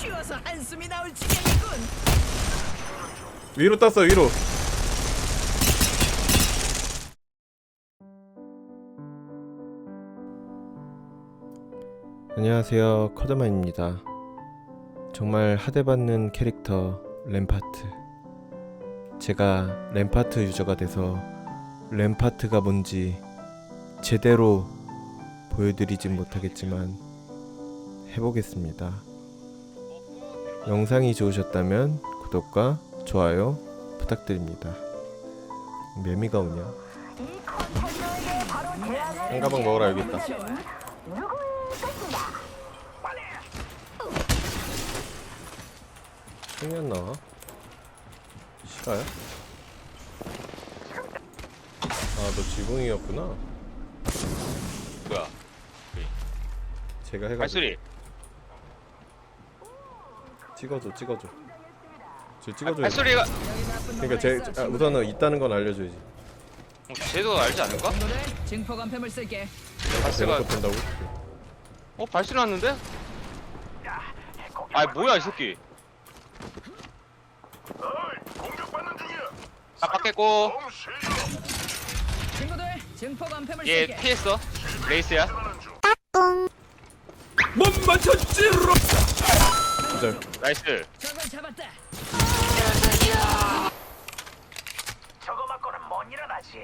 쉬워서 한숨이 나올 지경이군. 위로 땄어 위로. 안녕하세요. 커드만입니다. 정말 하대받는 캐릭터 램파트. 제가 램파트 유저가 돼서 램파트가 뭔지 제대로 보여드리진 못하겠지만 해보겠습니다 영상이 좋으셨다면 구독과 좋아요 부탁드립니다. 매미가 오냐? 한 가방 먹으라 여기 있다. 나와? 싫어요? 아, 너 지붕이었구나. 뭐야? 제가 해가지고 발소리. 찍어줘, 찍어줘. 저 찍어줘. 발소리가 그러니까 제 아, 우선은 있다는 건 알려줘야지. 어, 쟤도 알지 않을까? 친구들 증폭 간팸을 쓸게. 발소리가 대놓고 된다고? 어 발소리 났는데? 아 뭐야 이 새끼. 친구들 증폭 간팸을 얘 쓸게. 피했어. 레이스야. 기절. 나이스. 적을 잡았다. 저거 맞고는 못 일어나지.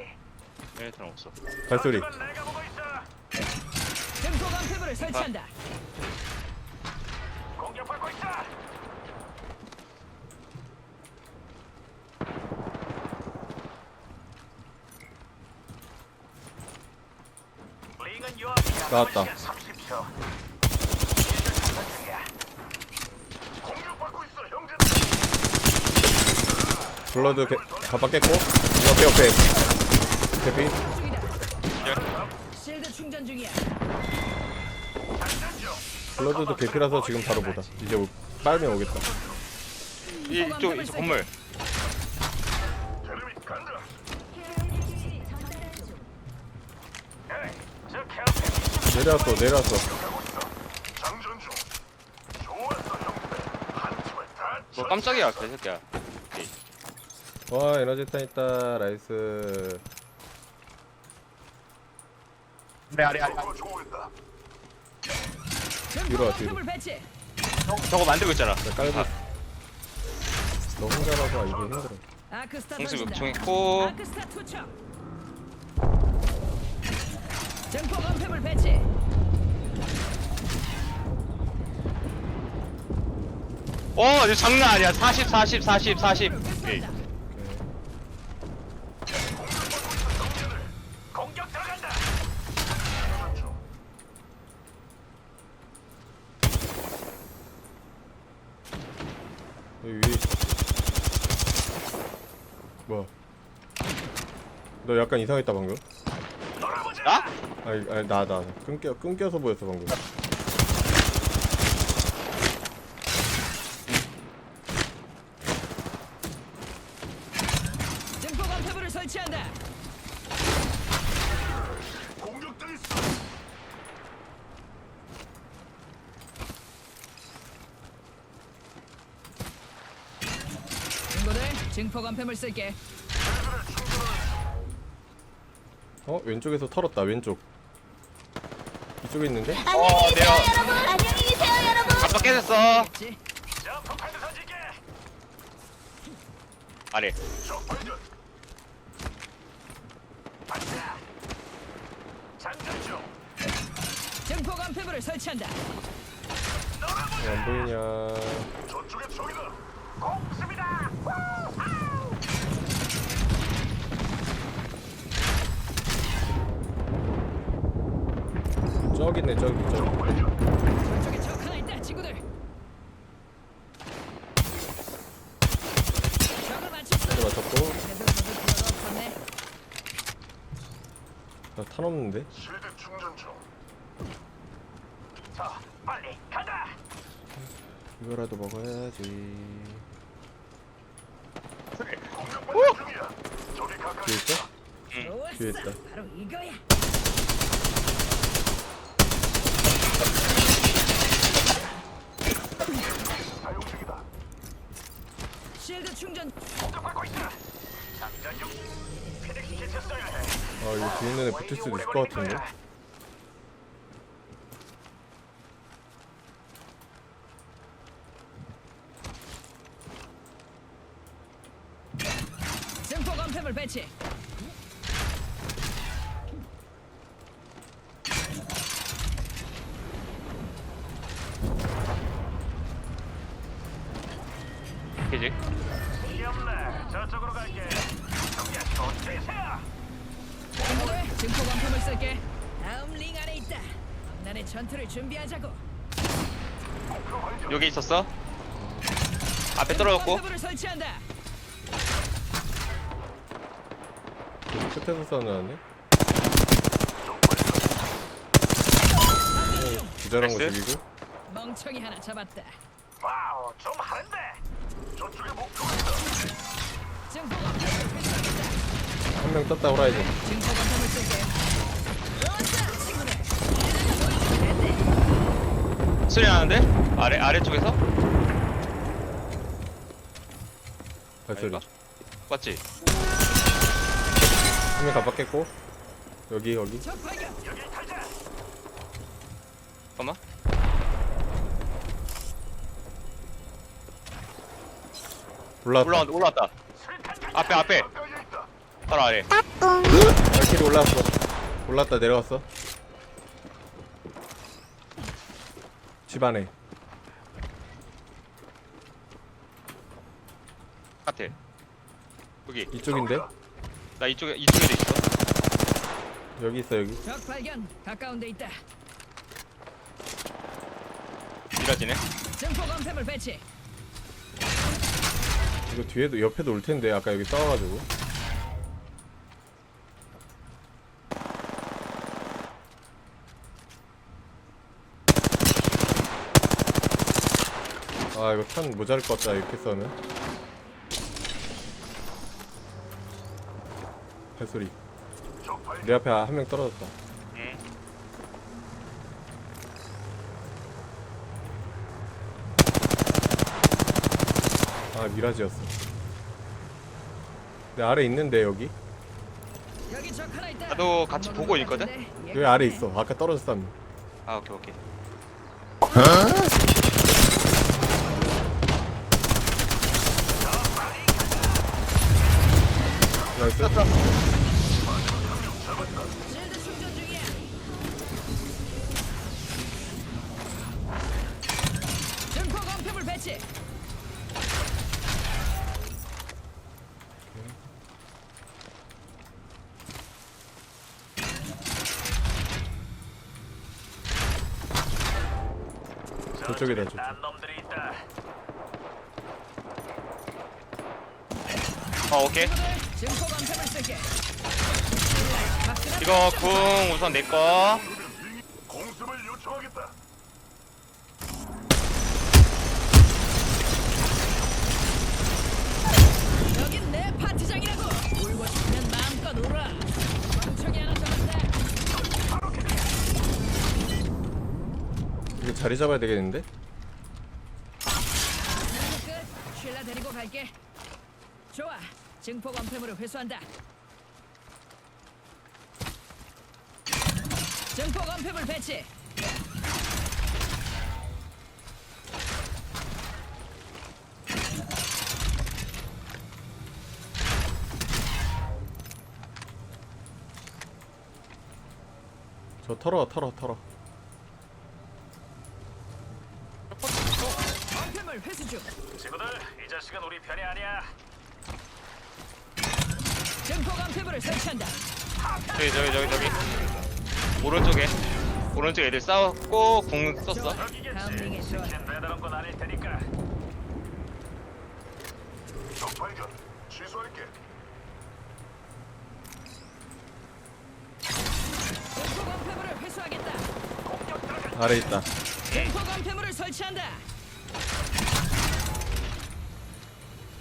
얘네 사람 없어. 발소리. 내가 보고 있어. 증폭 간팸을 설치한다. 공격받고 있어. 링은. 나왔다. 30초. 공격받고 있어, 형제. 블러드 개, 가방 깼고 옆에 옆에 대피 중이다. 실드 충전 중이야. 블러드도 개피라서 지금 바로 보다 이제 오, 빨면 오겠다 이- 이쪽 이쪽 건물. 내려왔어 내려왔어 뭐 깜짝이야 개새끼야. 와 에너지탄 있다 라이스 네 아래 아래. 뒤로 와, 뒤로. 배치. 저거 만들고 있잖아. 나 깔고 있어 너 혼자라서 알기 힘들어 아크스타 공수 던진다. 요청했고 아크스타 투척. 증폭 간팸을 배치. 어 이거 장난 아니야. 40 40 40 40. 오케이. 끝났다. 공격 들어간다. 여기 위에 뭐야 너 약간 이상했다 방금. 나? 아니 아니 나나. 끊겨 끊겨서 보였어 방금 증폭 간팸을 설치한다. 공격들 있어. 친구들 증폭 간팸을 쓸게. 어 왼쪽에서 털었다 왼쪽 이쪽에 있는데 어 내가 안녕히 계세요 여러분. 깜빡 깨졌어. 아래. 증폭 간팸을 설치한다. 왜 안 보이냐 저쪽에 적이다. 공습이다. 저기 있네 저기 저기 저쪽에 적 하나 있다, 친구들. 적을 맞췄어. 네, 맞췄고 계속 적을 필요가 없었네. 나탄 없는데 실드 충전 중. 자, 빨리 간다. 이거라도 먹어야지 공격 받는 중이야. 저기 가까이. 뒤에 있어? 뒤에 있다. 바로 이거야. 사용 중이다. 실드 충전. 공격받고 있어. 장전 중. 피닉스 써야 해. 아 이거 뒤에 있는 애 붙을 수도 있을 것 같은데 증폭 원팸을 배치. 그지? 귀엽네. 저쪽으로 갈게. 경기야, 좋대세요. 친구들, 쓸게. 다음 링 안에 있다. 나의 전투를 준비하자고. 여기 있었어. 앞에 떨어졌고. 원팸을 설치한다. 끝에서 싸우는 기절한 거 나이스. 죽이고 멍청이 하나 잡았다. 와우, 좀 하는데. 저쪽에 목표가 있다. 증폭 원팸을 회수하겠다. 한명 떴다 호라이즌 증폭. 소리 나는데? 아래 아래쪽에서? 발소리 아닌가? 맞지? 한명 가봤겠고 여기 여기. 잠깐만. 올라왔다 올라왔 올라왔다. 술탄 앞에 앞에. 바로 아래. 발길이 올라왔어 올랐다 내려왔어 집 안에 같아. 여기. 이쪽인데 나 이쪽에 이쪽에도 있어. 여기 있어 여기 적 발견. 가까운 데 있다. 미라지네. 증폭 원팸을 배치. 이거 뒤에도 옆에도 올 텐데 아까 여기 싸워가지고 아 이거 탄 모자랄 것 같다 이렇게 싸우면 발소리. 내 앞에 한 명 떨어졌다 응. 아 미라지였어 내 아래 있는데 여기. 나도 같이 보고 것 있거든? 여기 아래. 있어 아까 명. 아 오케이 오케이. 증폭 배치. 저쪽이다 저쪽 난 놈들이 있다. 어 오케이. 이거 궁 우선 내 거. 공습을 요청하겠다. 여긴 내 파티장이라고. 울고 싶으면 마음껏 울어. 멍청이 하나 잡았다. 이거 자리 잡아야 되겠는데? 그리고 끝. 쉴라 데리고 갈게. 좋아. 증폭 원팸으로 회수한다. 증폭 원팸을 배치. 저 털어 털어 털어 원팸을 회수 중. 친구들, 이 자식은 우리 편이 아니야. 증폭 원팸을 설치한다. 저기 저기 저기 저기. 오른쪽에 오른쪽 애들 싸웠고 궁 썼어. 다음 여기겠지. 링에 좋아. 치킨 배달한 건 아닐 테니까. 적 발견. 취소할게. 증폭 원팸을 회수하겠다. 공격 들어가. 아래 있다 증폭 원팸을 설치한다.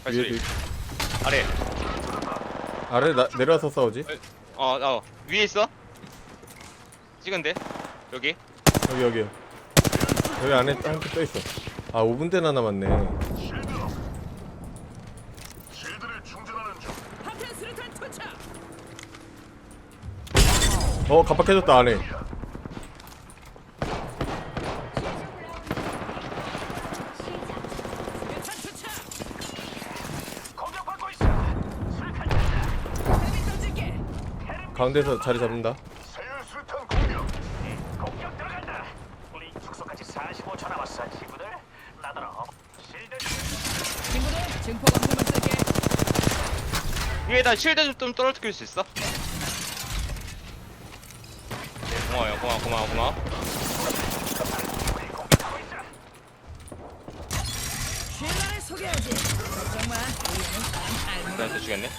있- 아래. 아래 나, 내려와서 싸우지 어, 어 위에 있어? 찍은데 여기 여기 여기 여기 안에 한개 떠 있어 아 5분대나 남았네 실드로. 실드를 충전하는 중. 파편 수류탄 투척. 어 갑박해졌다 안에 수류탄 투척. 공격받고 있어. 술탄 다 뱀이 던질게. 가운데서 자리 잡는다 세율 술탄 공격. 공격 들어간다. 우리 축소까지 45초 남았어, 친구들. 나더러. 실드 친구들 증폭 방패물 쓸게. 위에다 실드 좀 떨어뜨릴 수 있어? 네, 고마워요 고마워 고마워 고마워 공격하고 있어. 쉴라를 소개하지. 걱정 마. 우리는 사람 알고 나한테 주겠네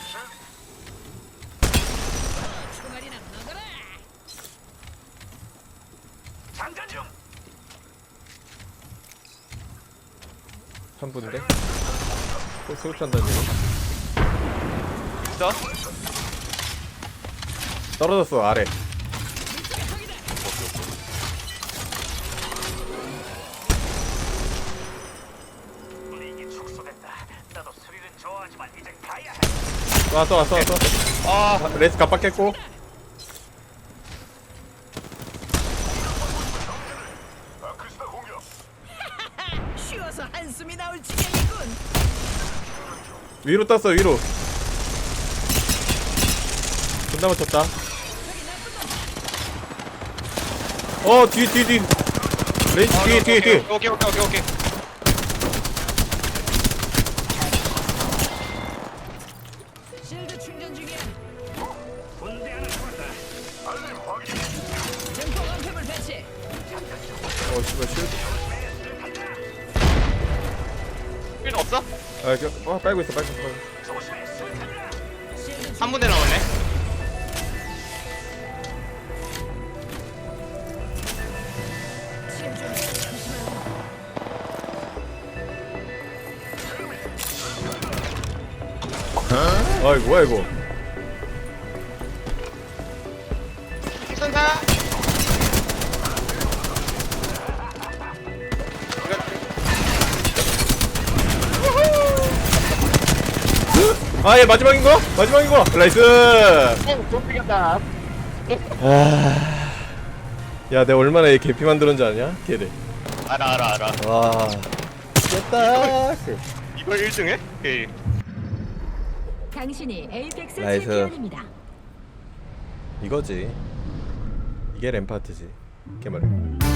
총알이나 먹어라. 장전 중. 3분대 또 수류탄 던지네 있어? 떨어졌어 아래. 해. 왔어 왔어 왔어. 아. 레이스 갑박했고 아크스타 공격. 쉬워서 한숨이 나올 지경이군. 위로 떴어 위로. 존나 맞췄다. 어뒤뒤 뒤. 레이스 뒤에 뒤에 뒤에. 오케이 오케이 오케이 오케이 아 빨고 있어 빨고 있어 빨고 있어. 조심해, 술탄이야. 실드 한 분대 남았네 치료 중. 조심하라. 아이 뭐야 이거 아얘 마지막인 거? 마지막인 거? 나이스. 아... 야 내가 얼마나 얘 개피 만들었는지 아냐? 걔를 알아 알아 알아. 와. 됐다. 이걸 1등 해? 오케이 당신이 에이펙스 나이스. 챔피언입니다. 이거지. 이게 램파트지. 걔 말이야